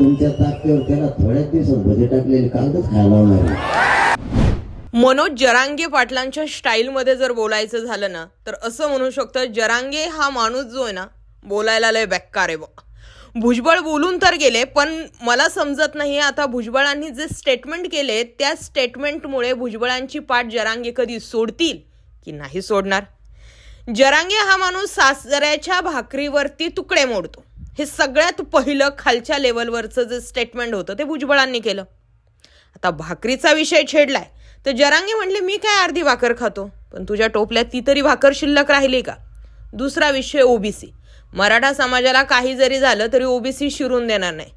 तुमच्या ताकदीवर त्याला थोड्याच दिवसात भजे टाकलेले कागदच खायला लावणार मनोज जरांगे पाटलांच्या स्टाईलमध्ये जर बोलायचं झालं ना तर असं म्हणू शकतं जरांगे हा माणूस जो आहे ना बोलायला लय बेकार आहे बा. भुजबळ बोलून तर गेले पण मला समजत नाही आता भुजबळांनी जे स्टेटमेंट केले त्या स्टेटमेंटमुळे भुजबळांची पाठ जरांगे कधी सोडतील की नाही सोडणार? जरांगे हा माणूस सासऱ्याच्या भाकरीवरती तुकडे मोडतो. हे सगळ्यात पहिलं खालच्या लेवलवरचं जे स्टेटमेंट होतं ते भुजबळांनी केलं. आता भाकरीचा विषय छेडलाय. तर जरांगे म्हणले मी काय अर्धी भाकर खातो? पण तुझ्या टोपल्यात ती तरी भाकर शिल्लक राहिली का? दुसरा विषय ओबीसी. मराठा समाजाला काही जरी झालं तरी ओबीसी शिरून देणार नाही.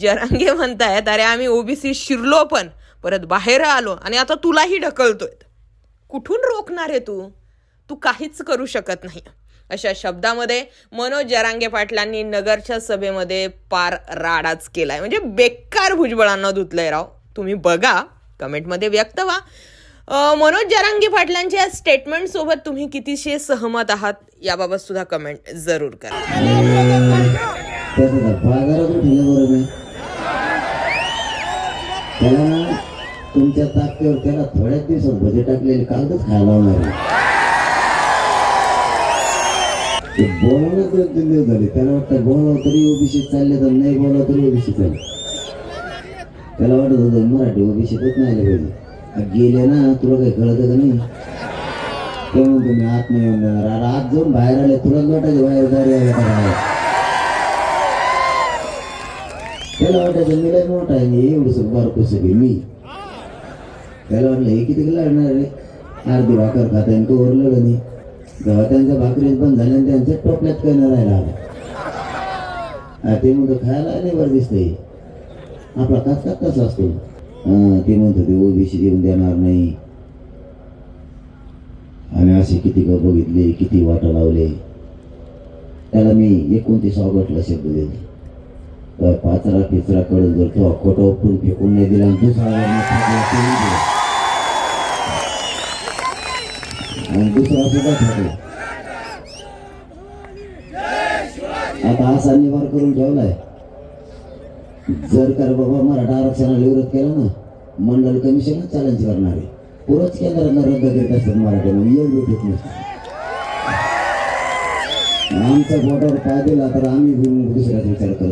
जरांगे म्हणतायत अरे आम्ही ओबीसी शिरलो पण परत बाहेर आलो आणि आता तुलाही ढकलतोय कुठून रोखणार आहे तू? तू काहीच करू शकत नाही. अशा शब्दामध्ये मनोज जरांगे पाटलांनी नगरच्या सभेमध्ये पार राडाच केलाय. म्हणजे बेकार भुजबळांना धुतलंय राव. तुम्ही बघा कमेंटमध्ये व्यक्त व्हा. मनोज जरांगे पाटलांच्या स्टेटमेंट सोबत तुम्ही कितीशे सहमत आहात याबाबत सुद्धा कमेंट जरूर करा. त्याला तुमच्या ताकदीवर त्याला थोड्याच दिवसात भजे टाकलेले कागदच खायला लावणार ते बोलावलं दोन तीन दिवस झाले. त्याला वाटतं बोलावं तरी ओबीसी चालले तर नाही बोलावं तरी ओबीसी चालले त्याला वाटत होतं मराठी ओबीसीतच नाही आले पाहिजे. गेले ना तुला काही कळतं का नाही? ते म्हणतो आत नाही येऊन देणार अरे आत जाऊन बाहेर आले तुला वाटायचं बाहेर दारी आले त्याला वाटायचं मी लय मोठा आहे एवढं सग बारकोस आहे मी? त्याला वाटलं हे किती लागणार रे? अर्धी भाकर खाता आणि तो ओरलं नाही? जेव्हा त्यांच्या बंद झाल्या आणि त्यांच्या टोपल्यात काही न राहिला ते म्हणतो खायला नाही बरं दिसतंय. आपला काच कसा असतो? ते म्हणतो ते ओबीसी देऊन देणार नाही. आणि असे किती ग बघितले किती वाटा लावले. त्याला मी एकोणतीस ऑगस्टला शब्द दिले तर पाचरा पिचरा कडून जर तो खोटा उपटून फेकून नाही दिला आणि दुसरा जर मी फेकला ते नाही दिला. आणि दुसरा सुद्धा फेकला आता असा निवार करून ठेवलाय. जर का बाबा मराठा आरक्षणाला विरोध केला ना मंडल कमिशन चॅलेंज करणार आहे. पुरच केंद्रांना रद्द करीत असतात मराठ्यामध्ये एवढी भेट आमच्या बोटावर पाय दिला तर आम्ही दुसऱ्याचा विचार करतो.